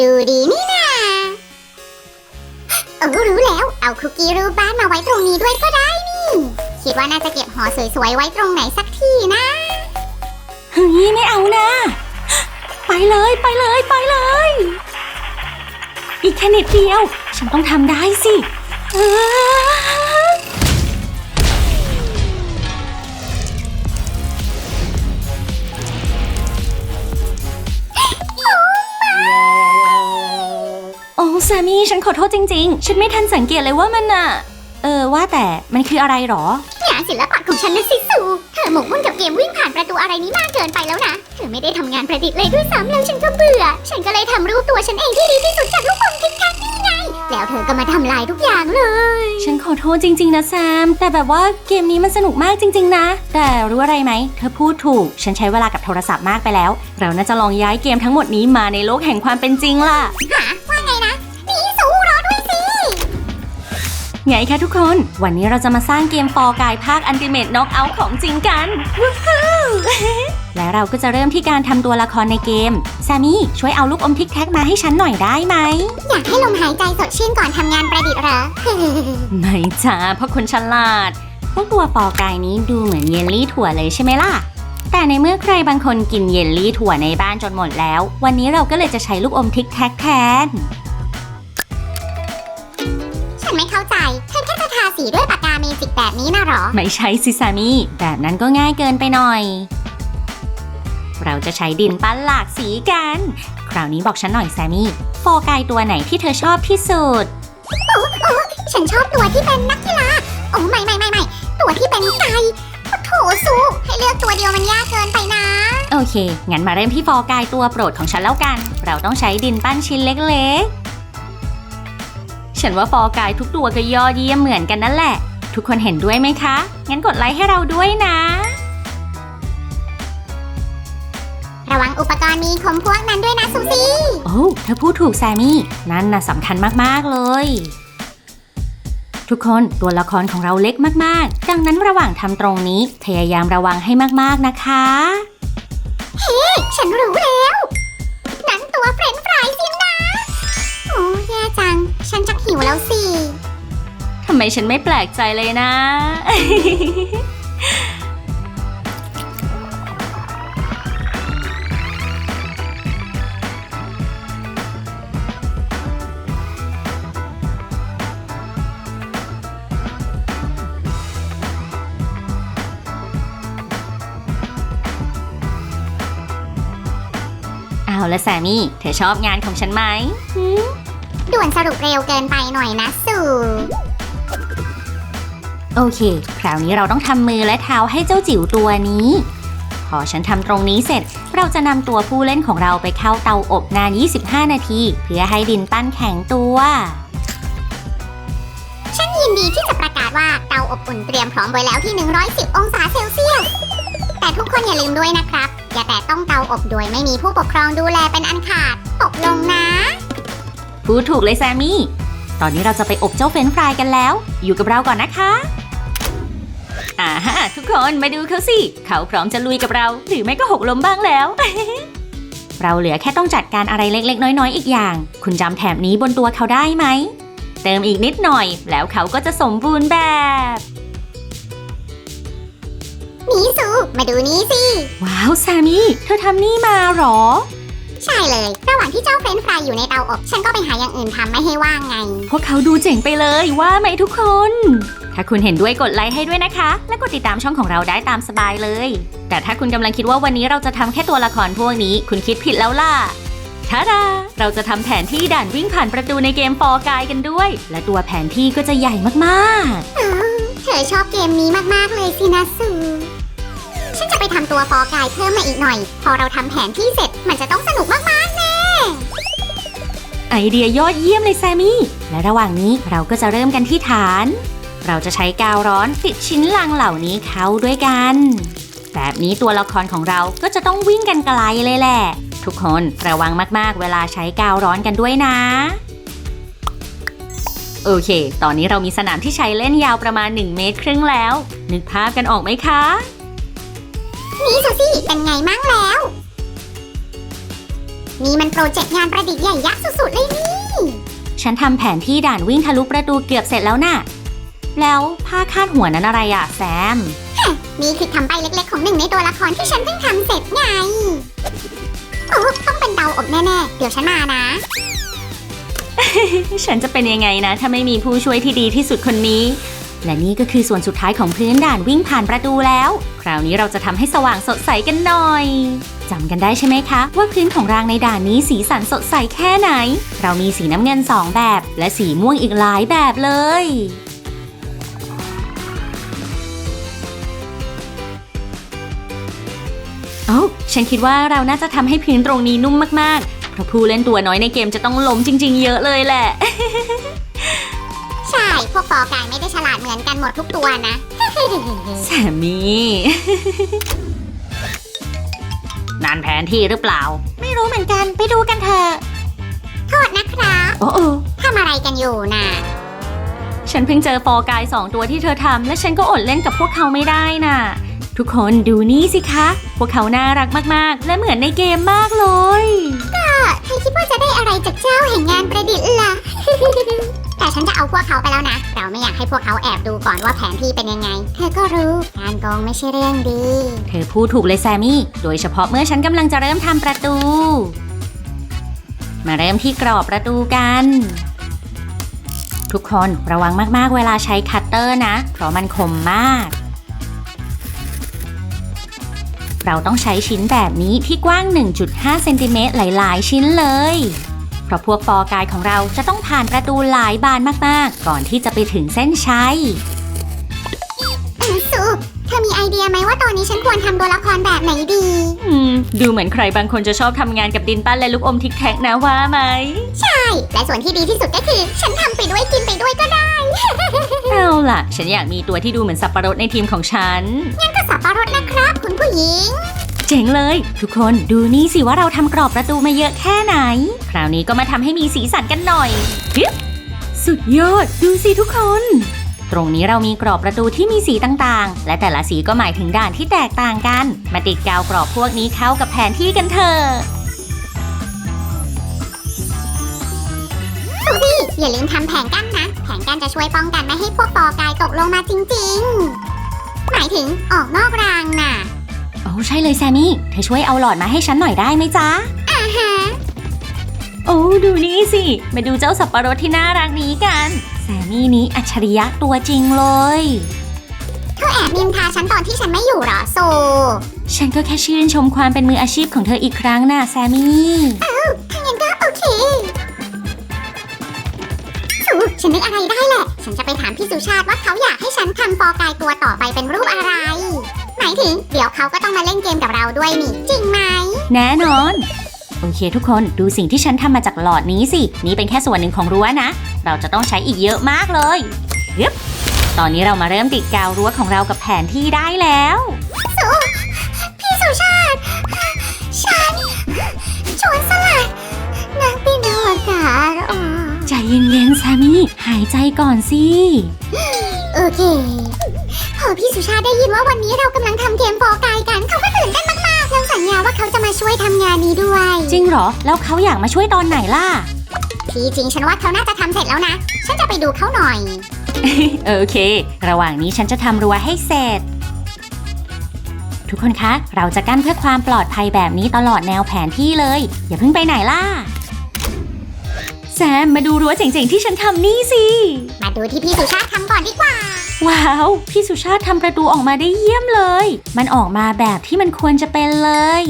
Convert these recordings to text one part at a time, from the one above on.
ดูดีนี่นาเออรู้แล้ว เอาคุกกี้รูปบ้านมาไว้ตรงนี้ด้วยก็ได้นี่ คิดว่าน่าจะเก็บห่อสวยๆไว้ตรงไหนสักที่นะเฮ้ยไม่เอานะ ไปเลยไปเลยไปเลย อีกแค่นิดเดียว ฉันต้องทำได้สิเออ โอ้แซมมี่ฉันขอโทษจริง ๆ ฉันไม่ทันสังเกตเลยว่ามันน่ะเออว่าแต่มันคืออะไรหรอ งานศิลปะของฉันนะสิสูเธอหมกมุ่นกับเกมวิ่งผ่านประตูอะไรนี้มากเกินไปแล้วนะ เธอไม่ได้ทำงานประดิษฐ์เลยด้วยซ้ำแล้วฉันก็เบื่อ ฉันก็เลยทำรูปตัวฉันเองที่ดีที่สุดจากลูกอมทิกทักนี่ไง แล้วเธอก็มาทำลายทุกอย่างเลย ฉันขอโทษจริง ๆ นะแซม แต่แบบว่าเกมนี้มันสนุกมากจริง ๆ นะ แต่รู้อะไรไหม เธอพูดถูก ฉันใช้เวลากับโทรศัพท์มากไปแล้ว เราน่าจะลองย้ายเกมทั้งหมดนี้มาในโลกแห่งความเป็นจริงล่ะหาว่าไงนะ ไงคะทุกคน วันนี้เราจะมาสร้างเกมฟอร์กายภาคอันติเม e น็อกเอาของจริงกันวู้ฮู้และเราก็จะเริ่มที่การทำตัวละครในเกมแซมมี่ช่วยเอาลูกอมทิกแท็กมาให้ฉันหน่อยได้ไหม อยากให้ลมหายใจสดชื่นก่อนทำงานประดิษฐ์เหรอ ไม่จ้าเพราะคนฉลาดพวกตัวฟอร์กายนี้ดูเหมือนเยลลี่ถั่วเลยใช่ไหมล่ะ แต่ในเมื่อใครบางคนกินเยลลี่ถั่วในบ้านจนหมดแล้ว วันนี้เราก็เลยจะใช้ลูกอมทิกแท็กแทนฉัน ไม่เข้าใจเธอแค่จะทาสีด้วยปากกาเมจิกแบบนี้นะเหรอ ไม่ใช่สิสามี แบบนั้นก็ง่ายเกินไปหน่อย เราจะใช้ดินปั้นหลากสีกัน คราวนี้บอกฉันหน่อยแซมมี่ โฟกายตัวไหนที่เธอชอบที่สุดฉันชอบตัวที่เป็นนักกีฬา โอ้ไม่ไม่ไม่ไม่ตัวที่เป็นไก่โถสูให้เลือกตัวเดียวมันยากเกินไปนะ โอเค งั้นมาเริ่มที่ฟอกายตัวโปรดของฉันแล้วกัน เราต้องใช้ดินปั้นชิ้นเล็กๆ ฉันว่าฟอกายทุกตัวก็ยอดเยี่ยมเหมือนกันนั่นแหละ ทุกคนเห็นด้วยไหมคะ งั้นกดไลค์ให้เราด้วยนะ ระวังอุปกรณ์มีคมพวกนั้นด้วยนะซูซี่ โอ้เธอพูดถูกแซมมี่ นั่นน่ะสำคัญมากๆเลย ทุกคนตัวละครของเราเล็กมากๆ ดังนั้นระหว่างทำตรงนี้พยายามระวังให้มากๆนะคะฉันรู้แล้ว ไมฉันไม่แปลกใจเลยนะ เอาละแซมมี่ เธอชอบงานของฉันไหม ด่วนสรุปเร็วเกินไปหน่อยนะสู โอเค คราวนี้เราต้องทำมือและเท้าให้เจ้าจิ๋วตัวนี้ พอฉันทำตรงนี้เสร็จ เราจะนำตัวผู้เล่นของเราไปเข้าเตาอบนาน 25 นาที เพื่อให้ดินปั้นแข็งตัว ฉันยินดีที่จะประกาศว่าเตาอบอุ่นเตรียมพร้อมไว้แล้วที่ 110 องศาเซลเซียส แต่ทุกคนอย่าลืมด้วยนะครับ อย่าแตะต้องเตาอบโดยไม่มีผู้ปกครองดูแลเป็นอันขาดตกลงนะ พูดถูกเลยแซมมี่ ตอนนี้เราจะไปอบเจ้าเฟรนช์ฟรายกันแล้ว อยู่กับเราก่อนนะคะ อ่าฮะทุกคนมาดูเขาสิ เขาพร้อมจะลุยกับเรา หรือไม่ก็หกล้มบ้างแล้ว เราเหลือแค่ต้องจัดการอะไรเล็กๆ น้อยๆ อีกอย่าง คุณจำแถบนี้บนตัวเขาได้ไหม เติมอีกนิดหน่อย แล้วเขาก็จะสมบูรณ์แบบนี่สูมาดูนี่สิ ว้าวแซมมี่เธอทำนี่มาเหรอ ใช่เลย ระหว่างที่เจ้าเฟรนช์ฟรายอยู่ในเตาอบ ฉันก็ไปหาอย่างอื่นทำไม่ให้ว่างไง พวกเขาดูเจ๋งไปเลยว่าไหมทุกคน ถ้าคุณเห็นด้วยกดไลค์ให้ด้วยนะคะ และกดติดตามช่องของเราได้ตามสบายเลย แต่ถ้าคุณกำลังคิดว่าวันนี้เราจะทำแค่ตัวละครพวกนี้ คุณคิดผิดแล้วล่ะท้าดาเราจะทำแผนที่ด่านวิ่งผ่านประตูในเกมฟอร์กายกันด้วย และตัวแผนที่ก็จะใหญ่มากอืมเธอชอบเกมนี้มาก ๆ เลยสินะสู ฉันจะไปทำตัวฟอร์กายเพิ่มมาอีกหน่อย พอเราทำแผนที่เสร็จมันจะต้องสนุกมากๆแน่ไอเดียยอดเยี่ยมเลยแซมมี่ และระหว่างนี้เราก็จะเริ่มกันที่ฐาน เราจะใช้กาวร้อนติดชิ้นลังเหล่านี้เข้าด้วยกัน แบบนี้ตัวละครของเราก็จะต้องวิ่งกันไกลเลยแหละ ทุกคนระวังมากๆ เวลาใช้กาวร้อนกันด้วยนะโอเค ตอนนี้เรามีสนามที่ใช้เล่นยาวประมาณ 1 เมตรครึ่งแล้ว นึกภาพกันออกไหมคะ นี่ซูซี่เป็นไงมั่งแล้ว นี่มันโปรเจกต์งานประดิษฐ์ใหญ่ยักษ์สุดๆเลยนี่ ฉันทำแผนที่ด่านวิ่งทะลุประตูเกือบเสร็จแล้วน่ะ แล้วผ้าคาดหัวนั้นอะไรอะแซม นี่คือทำใบเล็กๆ ของหนึ่งในตัวละครที่ฉันเพิ่งทำเสร็จไง โอ้ต้องเป็นเตาอบแน่ๆ เดี๋ยวฉันมานะ ฉันจะเป็นยังไงนะ ถ้าไม่มีผู้ช่วยที่ดีที่สุดคนนี้ และนี่ก็คือส่วนสุดท้ายของพื้นด่านวิ่งผ่านประตูแล้ว คราวนี้เราจะทำให้สว่างสดใสกันหน่อยจำกันได้ใช่ไหมคะ ว่าพื้นของรางในด่านนี้สีสันสดใสแค่ไหน เรามีสีน้ำเงินสองแบบ และสีม่วงอีกหลายแบบเลยเอ้าฉันคิดว่าเราน่าจะทำให้พื้นตรงนี้นุ่มมากๆ เพราะผู้เล่นตัวน้อยในเกมจะต้องล้มจริง ๆ เยอะเลยแหละ วกปอกายไม่ได้ฉลาดเหมือนกันหมดทุกตัวนะแซมมี่นานแผนที่หรือเปล่า ไม่รู้เหมือนกันไปดูกันเถอะ โทษนะครับโอ้โอทำอะไรกันอยู่น่ะ ฉันเพิ่งเจอฟอร์กายสองตัวที่เธอทำและฉันก็อดเล่นกับพวกเขาไม่ได้น่ะ ทุกคนดูนี่สิคะ พวกเขาน่ารักมากๆ และเหมือนในเกมมากเลยเธอคิดว่าจะได้อะไรจากเจ้าแห่งงานประดิษฐ์ล่ะ แต่ฉันจะเอาพวกเขาไปแล้วนะ เราไม่อยากให้พวกเขาแอบดูก่อนว่าแผนที่เป็นยังไง เธอก็รู้การโกงไม่ใช่เรื่องดี เธอพูดถูกเลยแซมมี่ โดยเฉพาะเมื่อฉันกำลังจะเริ่มทำประตู มาเริ่มที่กรอบประตูกัน ทุกคนระวังมากๆเวลาใช้คัตเตอร์นะ เพราะมันคมมาก เราต้องใช้ชิ้นแบบนี้ที่กว้าง 1.5 เซนติเมตรหลาย ๆ ชิ้นเลย เพราะพวกฟอร์กายของเราจะต้องผ่านประตูหลายบานมากๆ ก่อนที่จะไปถึงเส้นชัยเออสุเธอมีไอเดียไหมว่าตอนนี้ฉันควรทำตัวละครแบบไหนดี อืม ดูเหมือนใครบางคนจะชอบทำงานกับดินปั้นและลูกอมทิกแท็กนะว่าไหม ใช่ และส่วนที่ดีที่สุดก็คือ ฉันทำไปด้วยกินไปด้วยก็ได้ เอาล่ะ ฉันอยากมีตัวที่ดูเหมือนสับปะรดในทีมของฉัน งั้นก็สับปะรดนะครับ คุณผู้หญิง เจ๋งเลย ทุกคนดูนี่สิว่าเราทำกรอบประตูมาเยอะแค่ไหน คราวนี้ก็มาทำให้มีสีสันกันหน่อยฮึบสุดยอดดูสิทุกคน ตรงนี้เรามีกรอบประตูที่มีสีต่างๆ และแต่ละสีก็หมายถึงด่านที่แตกต่างกัน มาติดกาวกรอบพวกนี้เข้ากับแผนที่กันเถอะสุพี่อย่าลืมทำแผงกั้นนะ แผงกั้นจะช่วยป้องกันไม่ให้พวกปอกายตกลงมาจริง ๆ หมายถึงออกนอกรางน่ะ โอ้ใช่เลยแซมมี่ เธอช่วยเอาหลอดมาให้ฉันหน่อยได้ไหมจ๊ะอ่าฮะ โอ้ดูนี่สิ มาดูเจ้าสับปะรดที่น่ารักนี้กัน แซมมี่นี้อัจฉริยะตัวจริงเลย เธอแอบนินทาฉันตอนที่ฉันไม่อยู่เหรอโซ ฉันก็แค่ชื่นชมความเป็นมืออาชีพของเธออีกครั้งน่ะแซมมี่ ถ้างั้นก็โอเคสุฉันนึกอะไรได้แหละ ฉันจะไปถามพี่สุชาติว่าเขาอยากให้ฉันทำปอกายตัวต่อไปเป็นรูปอะไรหมายถึง เดี๋ยวเขาก็ต้องมาเล่นเกมกับเราด้วยนี่ จริงไหม แน่นอน โอเคทุกคนดูสิ่งที่ฉันทำมาจากหลอดนี้สิ นี่เป็นแค่ส่วนหนึ่งของรั้วนะ เราจะต้องใช้อีกเยอะมากเลยยึบตอนนี้เรามาเริ่มติดกาวรั้วของเรากับแผนที่ได้แล้ว พี่สุชาติ ฉันชวนสลัดนักบินอวกาศอ๋อใจเย็นๆแซมมี่หายใจก่อนสิ โอเคพ อพี่สุชาติได้ยินว่าวันนี้เรากำลังทำเกมโฟกายกันเขาก็ตื่นเต้นมากๆแล้วสัญญาว่าเขาจะมาช่วยทำงานนี้ด้วย จริงเหรอ แล้วเขาอยากมาช่วยตอนไหนล่ะที่จริงฉันว่าเขาน่าจะทำเสร็จแล้วนะ ฉันจะไปดูเขาหน่อย โอเค ระหว่างนี้ฉันจะทำรั้วให้เสร็จ ทุกคนคะ เราจะกั้นเพื่อความปลอดภัยแบบนี้ตลอดแนวแผนที่เลย อย่าเพิ่งไปไหนล่ะ แซมมาดูรั้วเจ๋งๆที่ฉันทำนี่สิ มาดูที่พี่สุชาติทำก่อนดีกว่า ว้าว พี่สุชาติทำประตูออกมาได้เยี่ยมเลย มันออกมาแบบที่มันควรจะเป็นเลย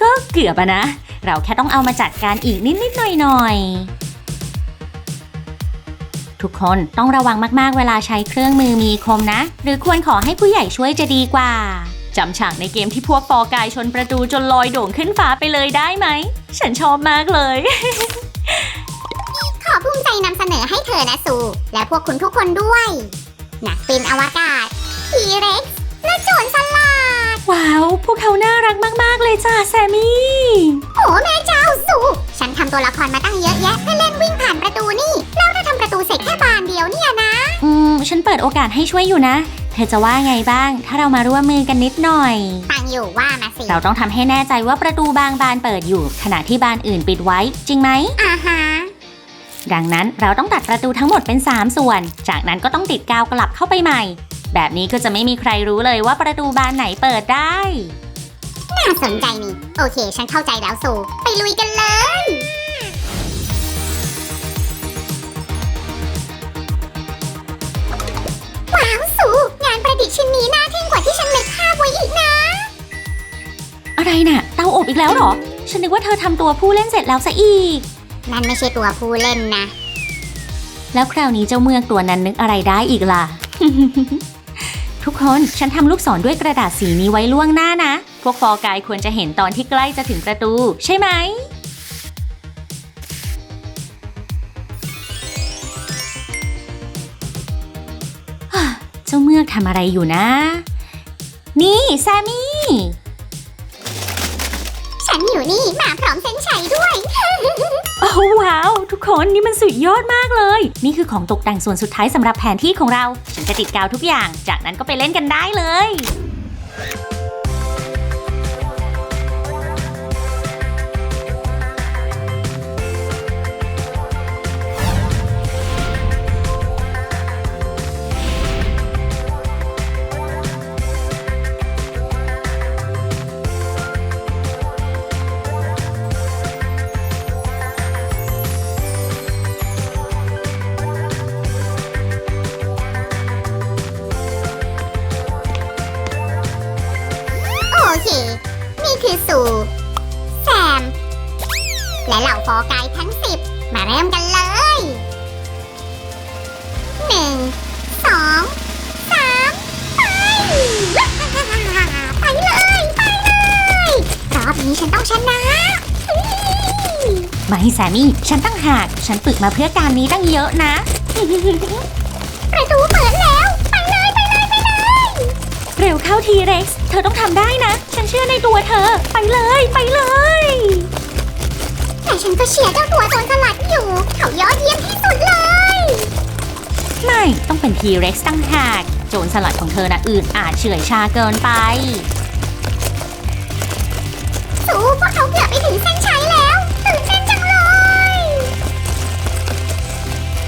ก็เกือบอะนะ เราแค่ต้องเอามาจัดการอีกนิด ๆ หน่อย ๆ ทุกคนต้องระวังมาก ๆ เวลาใช้เครื่องมือมีคมนะ หรือควรขอให้ผู้ใหญ่ช่วยจะดีกว่าจำฉากในเกมที่พวกปอกายชนประตูจนลอยโด่งขึ้นฟ้าไปเลยได้ไหม ฉันชอบมากเลย นำเสนอให้เธอนะสูและพวกคุณทุกคนด้วย นักบินอวกาศทีเร็กซ์และโจรสลัด ว้าว พวกเขาน่ารักมาก ๆ เลยจ้าแซมมี่ โอ้แม่เจ้าสู ฉันทำตัวละครมาตั้งเยอะแยะเพื่อเล่นวิ่งผ่านประตูนี่ แล้วถ้าทำประตูเสร็จแค่บานเดียวเนี่ยนะ อืม ฉันเปิดโอกาสให้ช่วยอยู่นะ เธธอจะว่าไงบ้าง ถ้าเรามาร่วมมือกันนิดหน่อย ฟังอยู่ว่ามาสิ เราต้องทำให้แน่ใจว่าประตูบางบานเปิดอยู่ ขณะที่บานอื่นปิดไว้ จริงไหม อ่าฮะ ดังนั้นเราต้องตัดประตูทั้งหมดเป็น 3 ส่วน จากนั้นก็ต้องติดกาวกลับเข้าไปใหม่ แบบนี้ก็จะไม่มีใครรู้เลยว่าประตูบานไหนเปิดได้ น่าสนใจนี่ โอเค ฉันเข้าใจแล้วสูไปลุยกันเลย ว้าวสูงานประดิษฐ์ชิ้นนี้น่าทึ่งกว่าที่ฉันนึกภาพไว้อีกนะ อะไรน่ะ เตาอบอีกแล้วเหรอ ฉันนึกว่าเธอทำตัวผู้เล่นเสร็จแล้วซะอีก นั่นไม่ใช่ตัวผู้เล่นนะ แล้วคราวนี้เจ้าเมือกตัวนั้นนึกอะไรได้อีกล่ะ ทุกคนฉันทำลูกศรด้วยกระดาษสีนี้ไว้ล่วงหน้านะ พวกฟอร์กายควรจะเห็นตอนที่ใกล้จะถึงประตู ใช่ไหมฮ่าเจ้าเมือกทำอะไรอยู่นะ นี่แซมมี่ ฉันอยู่นี่มาพร้อมเส้นชัยด้วย โอ้ว้าว ทุกคนนี่มันสุดยอดมากเลย นี่คือของตกแต่งส่วนสุดท้ายสำหรับแผนที่ของเรา ฉันจะติดกาวทุกอย่าง จากนั้นก็ไปเล่นกันได้เลย และเหล่าฟอร์กายทั้งสิบมาเริ่มกันเลยหนึ่งสองสามไป ไปเลย ไปเลย รอบนี้ฉันต้องชนะเฮ้ยไม่แซมมี่ ฉันตั้งหาก ฉันฝึกมาเพื่อการนี้ตั้งเยอะนะ ประตูเปิดแล้ว ไปเลย ไปเลย ไปเลย เร็วเข้าทีเร็กซ์ เธอต้องทำได้นะ ฉันเชื่อในตัวเธอ ไปเลย ไปเลย แต่ฉันก็เชียร์เจ้าตัวโจรสลัดอยู่ เขายอดเยี่ยมที่สุดเลย ไม่ต้องเป็นทีเร็กซ์ตั้งหาก โจรสลัดของเธอนะอื่นอาจเฉื่อยชาเกินไป สูพวกเขาเกือบไปถึงเส้นชัยแล้วตื่นเต้นจังเลย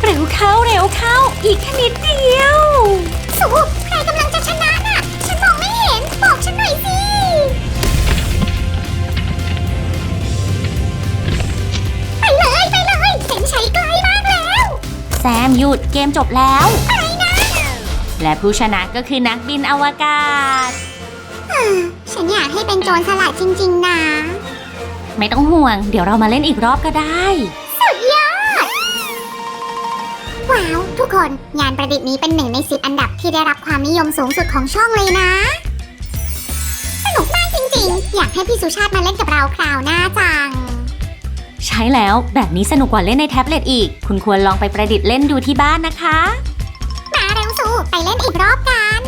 เร็วเข้าเร็วเข้า อีกแค่นิดเดียว สู แซมหยุดเกมจบแล้วอะไรนะ และผู้ชนะก็คือนักบินอวกาศอ่าฉันอยากให้เป็นโจรสลัดจริง ๆ นะ ไม่ต้องห่วง เดี๋ยวเรามาเล่นอีกรอบก็ได้ สุดยอด ว้าว ทุกคนงานประดิษฐ์นี้เป็นหนึ่งในสิบอันดับที่ได้รับความนิยมสูงสุดของช่องเลยนะ สนุกมากจริง ๆ อยากให้พี่สุชาติมาเล่นกับเราคราวหน้าจัง ใช้แล้วแบบนี้สนุกกว่าเล่นในแท็บเล็ตอีก คุณควรลองไปประดิษฐ์เล่นดูที่บ้านนะคะ มาเร็วสูไปเล่นอีกรอบกัน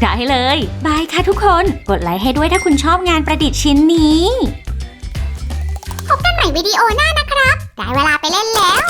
ได้เลยบายค่ะทุกคนกดไลค์ให้ด้วยถ้าคุณชอบงานประดิษฐ์ชิ้นนี้ พบกันใหม่วิดีโอหน้านะครับ ได้เวลาไปเล่นแล้ว